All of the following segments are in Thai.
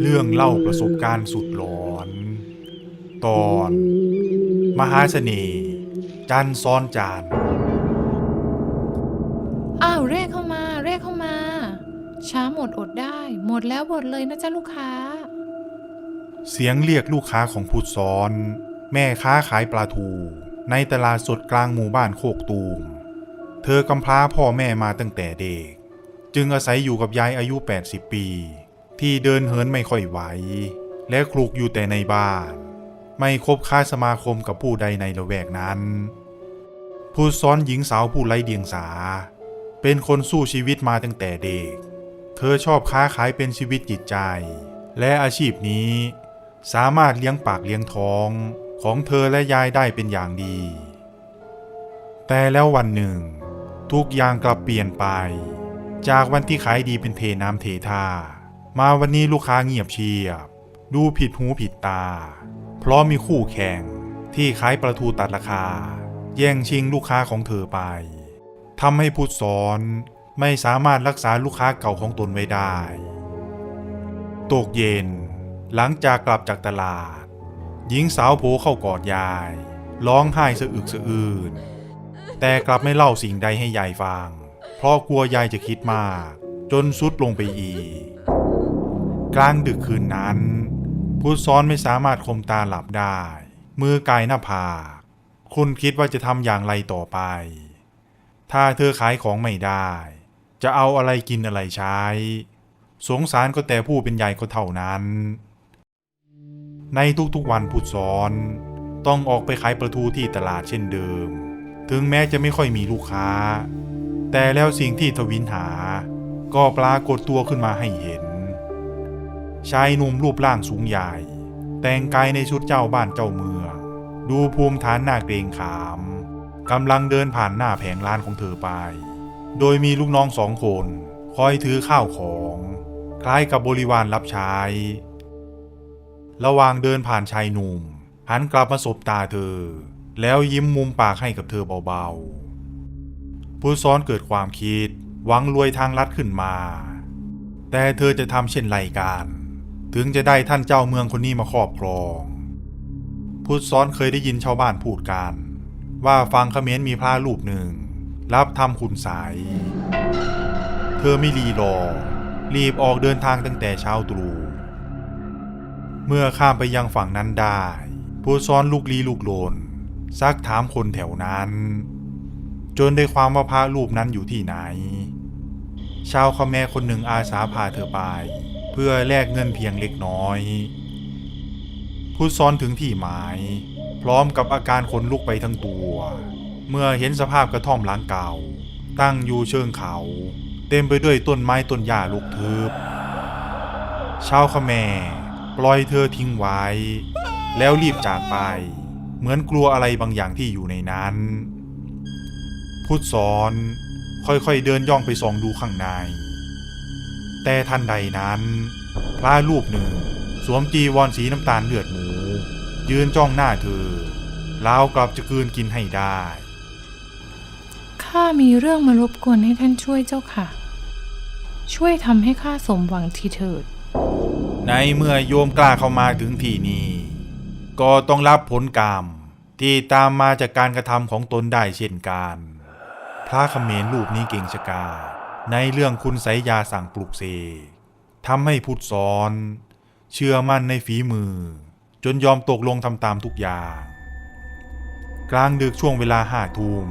เรื่องเล่าประสบการณ์สุดหลอน ตอน มหาเสน่ห์จันซ้อนจานอ้าวเรียกเข้ามาเรียกเข้ามา ช้าหมดอดได้ หมดแล้วหมดเลยนะจ๊ะลูกค้า เสียงเรียกลูกค้าของพุทธซ้อน แม่ค้าขายปลาทู ในตลาดสดกลางหมู่บ้านโคกตูม เธอกำพร้าพ่อแม่มาตั้งแต่เด็ก จึงอาศัยอยู่กับยายอายุ 80 ปี ที่เดินเหินไม่ค่อยไหว และคลุกอยู่แต่ในบ้าน ไม่คบค้าสมาคมกับผู้ใดในละแวกนั้น ผู้ซ้อนหญิงสาวผู้ไร้เดียงสา เป็นคนสู้ชีวิตมาตั้งแต่เด็ก เธอชอบค้าขายเป็นชีวิตจิตใจ และอาชีพนี้สามารถเลี้ยงปากเลี้ยงท้องของเธอและยายได้เป็นอย่างดี แต่แล้ววันหนึ่ง ทุกอย่างกลับเปลี่ยนไป จากวันที่ขายดีเป็นเทน้ำเทท่า มาวันนี้ลูกค้าเงียบเชียบ ดูผิดหูผิดตา เพราะมีคู่แข่งที่ขายปลาทูตัดราคา แย่งชิงลูกค้าของเธอไปทำให้พุทธสอนไม่สามารถรักษาลูกค้าเก่าของตนไว้ได้ ตกเย็น หลังจากกลับจากตลาด หญิงสาวโผเข้ากอดยาย ร้องไห้สะอึกสะอื้นแต่กลับไม่เล่าสิ่งใดให้ยายฟัง เพราะกลัวยายจะคิดมาก จนสุดลงไปอีก กลางดึกคืนนั้นพุทธซ้อนไม่สามารถคมตาหลับได้ มือกายหน้าผากคุณคิดว่าจะทำอย่างไรต่อไป ถ้าเธอขายของไม่ได้ จะเอาอะไรกินอะไรใช้ สงสารก็แต่ผู้เป็นใหญ่ก็เท่านั้น ในทุกๆวันพุทธสอน ต้องออกไปขายปลาทูที่ตลาดเช่นเดิม ถึงแม้จะไม่ค่อยมีลูกค้า แต่แล้วสิ่งที่ทวินหา ก็ปรากฏตัวขึ้นมาให้เห็น ชายหนุ่มรูปร่างสูงใหญ่ แต่งกายในชุดเจ้าบ้านเจ้าเมือง ดูภูมิฐานหน้าเกรงขามกำลังเดินผ่านหน้าแผงร้านของเธอไป โดยมีลูกน้องสองคน คอยถือข้าวของ คล้ายกับบริวารรับใช้ ระหว่างเดินผ่านชายหนุ่ม หันกลับมาสบตาเธอ แล้วยิ้มมุมปากให้กับเธอเบาๆ ผู้ซ้อนเกิดความคิด หวังรวยทางลัดขึ้นมา แต่เธอจะทำเช่นไรกัน ถึงจะได้ท่านเจ้าเมืองคนนี้มาครอบครอง พุทธซ้อนเคยได้ยินชาวบ้านพูดกัน ว่าฟังเขมรมีพระรูปหนึ่ง รับทำคุณใสยเธอไม่รีรอ รีบออกเดินทางตั้งแต่เช้าตรู่เมื่อข้ามไปยังฝั่งนั้นได้ ผู้ซ้อนลูกลีลูกโลนซักถามคนแถวนั้น จนได้ความว่าพระรูปนั้นอยู่ที่ไหน ชาวคแมรคนหนึ่งอาสาพาเธอไป เพื่อแลกเงินเพียงเล็กน้อย ผู้ซ้อนถึงที่หมาย พร้อมกับอาการขนลุกไปทั้งตัว เมื่อเห็นสภาพกระท่อมหล้างเก่า ตั้งอยู่เชิงเขา เต็มไปด้วยต้นไม้ต้นหญ้าลุกทึบชาวคแมรปล่อยเธอทิ้งไว้ แล้วรีบจากไป เหมือนกลัวอะไรบางอย่างที่อยู่ในนั้น พุทธสอนค่อยๆเดินย่องไปส่องดูข้างใน แต่ทันใดนั้น พระรูปหนึ่ง สวมจีวรสีน้ำตาลเลือดหมู ยืนจ้องหน้าเธอลาวกลับจะคืนกินให้ได้ ข้ามีเรื่องมารบกวนให้ท่านช่วยเจ้าค่ะ ช่วยทำให้ข้าสมหวังทีเถิด ในเมื่อโยมกล้าเข้ามาถึงที่นี้ ก็ต้องรับผลกรรมที่ตามมาจากการกระทำของตนได้เช่นกัน พระเขมรรูปนี้เก่งชะกาจ ในเรื่องคุณไสยยาสั่งปลุกเสกทำให้พุทธสอน เชื่อมั่นในฝีมือ จนยอมตกลงทำตามทุกอย่าง กลางดึกช่วงเวลาห้าทุ่ม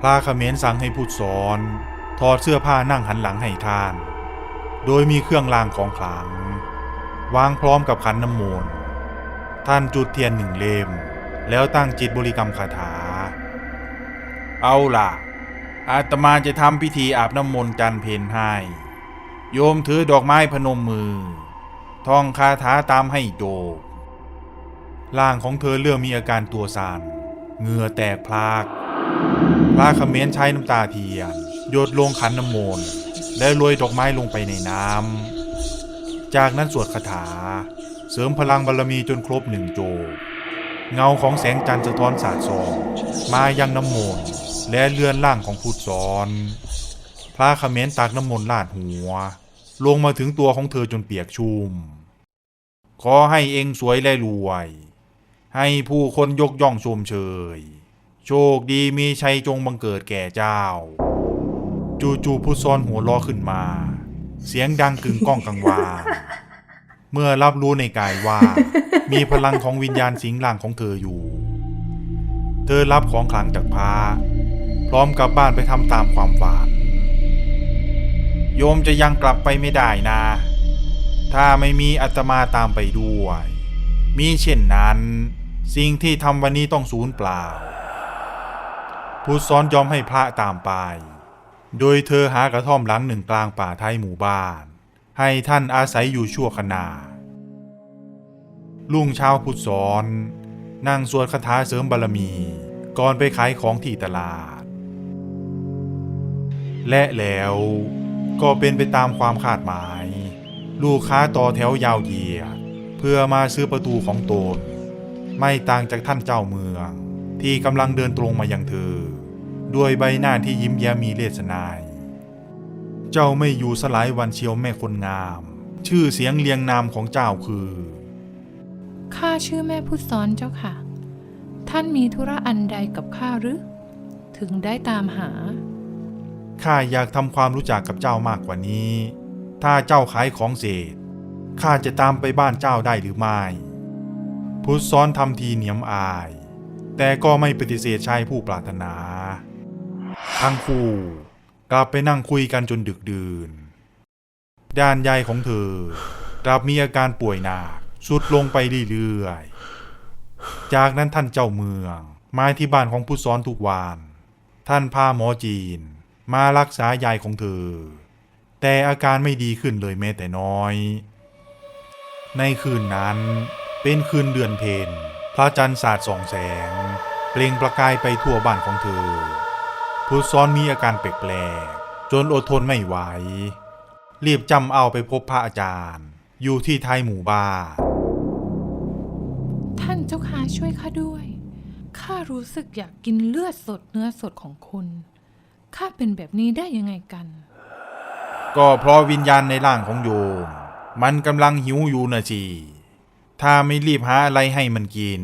พระเขมรสั่งให้พุทธสอนถอดเสื้อผ้านั่งหันหลังให้ท่าน โดยมีเครื่องรางของขลัง วางพร้อมกับขันน้ำมนต์ท่านจุดเทียนหนึ่งเล่ม แล้วตั้งจิตบริกรรมคาถา เอาล่ะ อาตมาจะทำพิธีอาบน้ำมนต์จันเพนให้โยมถือดอกไม้พนมมือท่องคาถาตามให้โจบร่างของเธอเริ่มมีอาการตัวสั่นเหงื่อแตกพลากพระเขมรใช้น้ำตาเทียนหยดลงขันน้ำมนต์และโรยดอกไม้ลงไปในน้ำจากนั้นสวดคาถา เสริมพลังบารมีจนครบหนึ่งโจ เงาของแสงจันทร์สะท้อนสาดส่องมายังน้ำมนต์ และเลือนล่างของพุทธสอน พระเขมรตากน้ำมนต์ลาดหัว ลงมาถึงตัวของเธอจนเปียกชุ่ม ขอให้เองสวยและรวย ให้ผู้คนยกย่องชมเชย โชคดีมีชัยจงบังเกิดแก่เจ้า จู่ๆผู้ซ้อนหัวล้อขึ้นมา เสียงดังกึงก้องกังวาน เมื่อรับรู้ในกายว่า มีพลังของวิญญาณสิงร่างของเธออยู่ เธอรับของขลังจากพระ พร้อมกลับบ้านไปทำตามความฝันโยมจะยังกลับไปไม่ได้นะ ถ้าไม่มีอาตมาตามไปด้วย มีเช่นนั้น สิ่งที่ทำวันนี้ต้องสูญเปล่าผู้ซ้อนยอมให้พระตามไป โดยเธอหากระท่อมหลังหนึ่งกลางป่าท้ายหมู่บ้าน ให้ท่านอาศัยอยู่ชั่วขณะลุงชาวพุทธสอนนั่งสวดคาถาเสริมบารมี ก่อนไปขายของที่ตลาด และแล้วก็เป็นไปตามความคาดหมาย ลูกค้าต่อแถวยาวเหยียดเพื่อมาซื้อประตูของตน ไม่ต่างจากท่านเจ้าเมือง ที่กำลังเดินตรงมายังเธอ ด้วยใบหน้าที่ยิ้มแย้มมีเลสนาย เจ้าไม่อยู่สลายวันเชียวแม่คนงาม ชื่อเสียงเรียงนามของเจ้าคือข้าชื่อแม่พุทธซ้อนเจ้าค่ะ ท่านมีธุระอันใดกับข้าหรือ ถึงได้ตามหา ข้าอยากทำความรู้จักกับเจ้ามากกว่านี้ ถ้าเจ้าขายของเสร็จข้าจะตามไปบ้านเจ้าได้หรือไม่ พุทธซ้อนทำทีเหนียมอาย แต่ก็ไม่ปฏิเสธชายผู้ปรารถนา ทั้งคู่กลับไปนั่งคุยกันจนดึกดื่น ด้านยายของเธอกลับมีอาการป่วยหนักสุดลงไปเรื่อยๆ จากนั้นท่านเจ้าเมือง มาที่บ้านของผู้ซ้อนทุกวัน ท่านพาหมอจีน มารักษายายของเธอ แต่อาการไม่ดีขึ้นเลยแม้แต่น้อย ในคืนนั้นเป็นคืนเดือนเพ็ญพระจันทร์สาดส่องแสง เปล่งประกายไปทั่วบ้านของเธอพุทซ้อนมีอาการแปลกๆจนอดทนไม่ไหว รีบจำเอาไปพบพระอาจารย์ อยู่ที่ท้ายหมู่บ้านท่านเจ้าค่ะช่วยข้าด้วยข้ารู้สึกอยากกินเลือดสดเนื้อสดของคุณ ข้าเป็นแบบนี้ได้ยังไงกัน ก็เพราะวิญญาณในร่างของโยม มันกำลังหิวอยู่นะจีถ้าไม่รีบหาอะไรให้มันกิน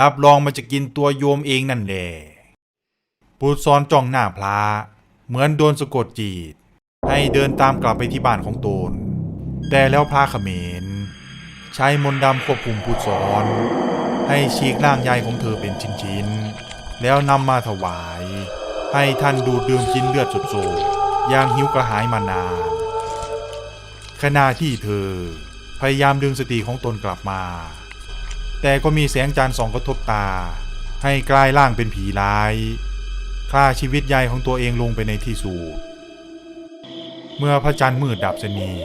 รับรองมันจะกินตัวโยมเองนั่นแหละพุทธซ้อนจ้องหน้าพระเหมือนโดนสะกดจีต ให้เดินตามกลับไปที่บ้านของตน แต่แล้วพระเขมร ใช้มนต์ดำควบคุมพุทธซ้อน ให้ฉีกร่างยายของเธอเป็นชิ้นๆ แล้วนำมาถวาย ให้ท่านดูดดื่มกินเลือดสดๆอย่างหิวกระหายมานาน ขณะที่เธอพยายามดึงสติของตนกลับมา แต่ก็มีแสงจันทร์ส่องกระทบตา ให้กลายร่างเป็นผีร้ายฆ่าชีวิตยายของตัวเองลงไปในที่สูดเมื่อพระจันทร์มืดดับสนิท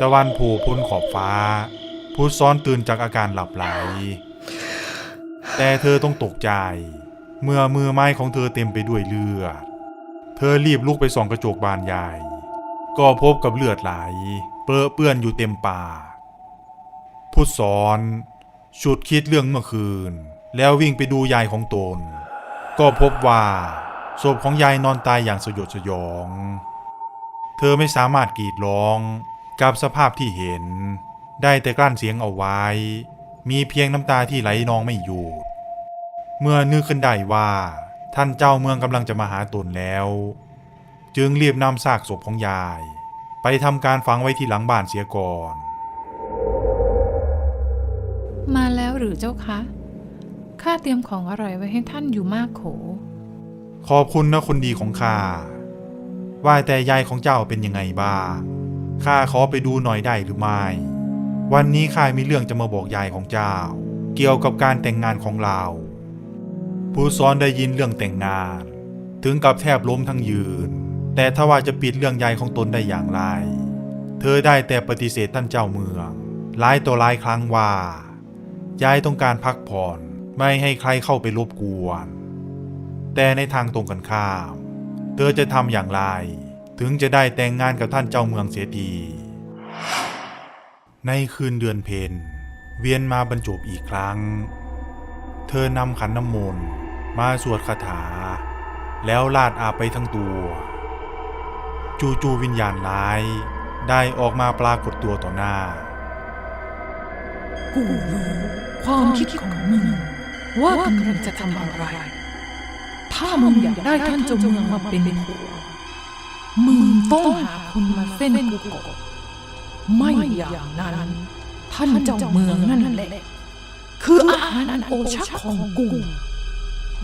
ตะวันโผล่พ้นขอบฟ้า พุทธซ้อนตื่นจากอาการหลับไหล แต่เธอต้องตกใจ เมื่อมือไม้ของเธอเต็มไปด้วยเลือด เธอรีบลุกไปส่องกระจกบานใหญ่ ก็พบกับเลือดไหล เปื้อเปื้อนอยู่เต็มปากพุทธสอนฉุดคิดเรื่องเมื่อคืน แล้ววิ่งไปดูยายของตน ก็พบว่าศพของยายนอนตายอย่างสยดสยอง เธอไม่สามารถกรีดร้องกับสภาพที่เห็น ได้แต่กลั้นเสียงเอาไว้ มีเพียงน้ำตาที่ไหลนองไม่หยุด เมื่อนึกขึ้นได้ว่า ท่านเจ้าเมืองกำลังจะมาหาตนแล้ว จึงรีบนำซากศพของยาย ไปทำการฝังไว้ที่หลังบ้านเสียก่อน มาแล้วหรือเจ้าคะข้าเตรียมของอร่อยไว้ให้ท่านอยู่มากโข ขอบคุณนะคนดีของข้าว่าแต่ยายของเจ้าเป็นยังไงบ้างข้าขอไปดูหน่อยได้หรือไม่ วันนี้ข้ามีเรื่องจะมาบอกยายของเจ้า เกี่ยวกับการแต่งงานของเรา ผู้ซ้อนได้ยินเรื่องแต่งงาน ถึงกับแทบล้มทั้งยืน แต่ถ้าว่าจะปิดเรื่องยายของตนได้อย่างไร เธอได้แต่ปฏิเสธท่านเจ้าเมืองหลายต่อหลายครั้งว่ายายต้องการพักผ่อนไม่ให้ใครเข้าไปรบกวน แต่ในทางตรงกันข้าม เธอจะทำอย่างไร ถึงจะได้แต่งงานกับท่านเจ้าเมืองเสียทีในคืนเดือนเพ็ญเวียนมาบรรจบอีกครั้ง เธอนำขันน้ำมนต์ มาสวดคาถา แล้วลาดอาบไปทั้งตัว จู่ๆวิญญาณร้าย ได้ออกมาปรากฏตัวต่อหน้า กูรู้ความคิดของมึงว่ากำลังจะทำอะไร ถ้ามึงอยากได้ท่านเจ้าเมืองมาเป็นผัวมึงต้องหาคนมาเส้นกูก่อนไม่อย่างนั้น ท่านเจ้าเมืองนั่นแหละ คืออาหารอันโอชะของกู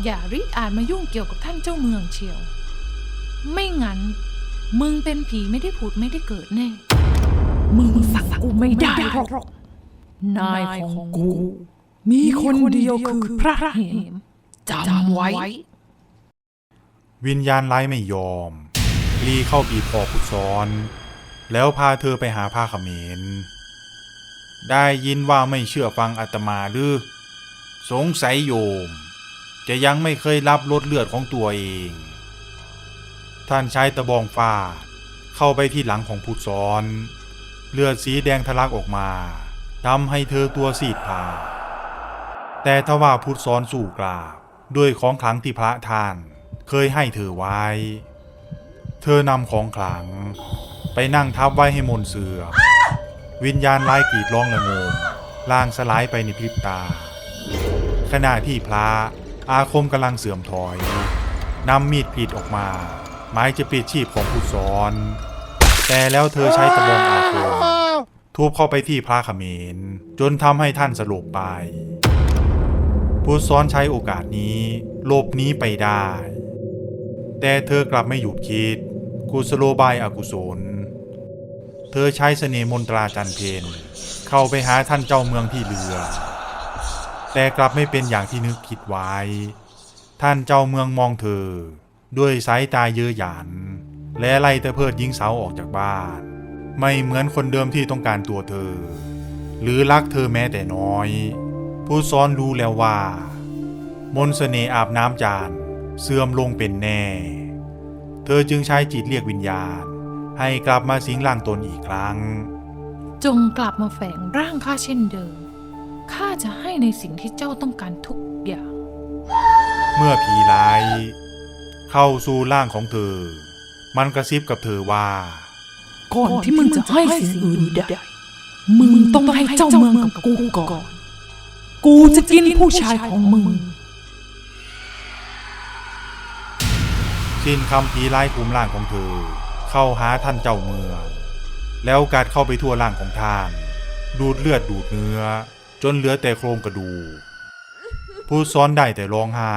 อย่าริอาจมายุ่งเกี่ยวกับท่านเจ้าเมืองเชียว ไม่งั้น มึงเป็นผีไม่ได้ผุดไม่ได้เกิดแน่ มึงสั่งกูไม่ได้หรอกนายของกู มีคนเดียวคือพระเหมจำไว้ วิญญาณร้ายไม่ยอม รีเข้าบีบคอพุทธซ้อน แล้วพาเธอไปหาผ้าเขมร ได้ยินว่าไม่เชื่อฟังอาตมาหรือ สงสัยโยม จะยังไม่เคยรับรสเลือดของตัวเอง ท่านใช้ตะบองฟาดเข้าไปที่หลังของพุทธซ้อน เลือดสีแดงทะลักออกมาทำให้เธอตัวซีดผาแต่ทว่าพุทธซ้อนสู่กราบด้วยของขลังที่พระท่าน เคยให้เธอไว้ เธอนำของขลัง ไปนั่งทับไว้ให้มนเสือ วิญญาณร้ายกรีดร้องระงมล่างสลายไปในพริบตา ขณะที่พระ อาคมกำลังเสื่อมถอยนำมีดกรีดออกมาหมายจะปิดชีพของผู้สอน แต่แล้วเธอใช้ตะบองอาคมทุบเข้าไปที่พระเขมร จนทำให้ท่านสลบไป ผู้ซ้อนใช้โอกาสนี้หลบหนีไปได้ แต่เธอกลับไม่หยุดคิด กุศโลบายอากุศล เธอใช้เสน่ห์มนตราจันเพนเข้าไปหาท่านเจ้าเมืองที่เรือ แต่กลับไม่เป็นอย่างที่นึกคิดไว้ ท่านเจ้าเมืองมองเธอ ด้วยสายตาเย้อหยัน และไล่เธอเพิดหญิงสาวออกจากบ้าน ไม่เหมือนคนเดิมที่ต้องการตัวเธอ หรือรักเธอแม้แต่น้อย ผู้ซ้อนรู้แล้วว่า มนต์เสน่อาบน้ำจานเสื่อมลงเป็นแน่ เธอจึงใช้จิตเรียกวิญญาณ ให้กลับมาสิงร่างตนอีกครั้ง จงกลับมาแฝงร่างข้าเช่นเดิม ข้าจะให้ในสิ่งที่เจ้าต้องการทุกอย่าง เมื่อผีร้ายเข้าสู่ร่างของเธอ มันกระซิบกับเธอว่า ก่อนที่มึงจะให้สิ่งอื่นใดมึงต้องให้เจ้าเมืองกับกูก่อน กูจะกินผู้ชายของมึง สิ้นคำผีร้ายคุมร่างของเธอ เข้าหาท่านเจ้าเมือง แล้วกัดเข้าไปทั่วร่างของท่าน ดูดเลือดดูดเนื้อ จนเหลือแต่โครงกระดูกผู้ซ้อนได้แต่ร้องไห้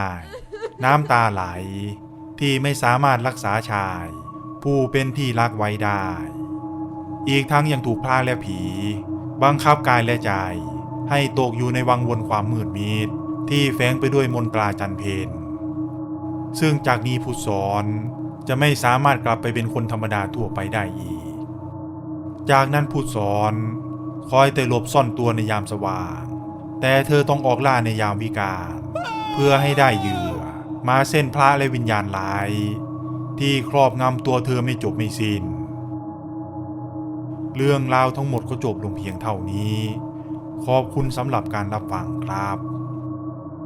น้ำตาไหลที่ไม่สามารถรักษาชาย ผู้เป็นที่รักไว้ได้ อีกทั้งยังถูกพลาและผี บังคับกายและใจ ให้ตกอยู่ในวังวนความมืดมิดที่แฝงไปด้วยมนตราจันเพนซึ่งจากนี้ผู้สอนจะไม่สามารถกลับไปเป็นคนธรรมดาทั่วไปได้อีก จากนั้นผู้สอน คอยแต่หลบซ่อนตัวในยามสว่าง แต่เธอต้องออกล่าในยามวิกาลเพื่อให้ได้เหยื่อ มาเส้นพระและวิญญาณหลาย ที่ครอบงำตัวเธอไม่จบไม่สิน้น เรื่องราวทั้งหมดก็จบลงเพียงเท่านี้ ขอบคุณสำหรับการรับฟังครับ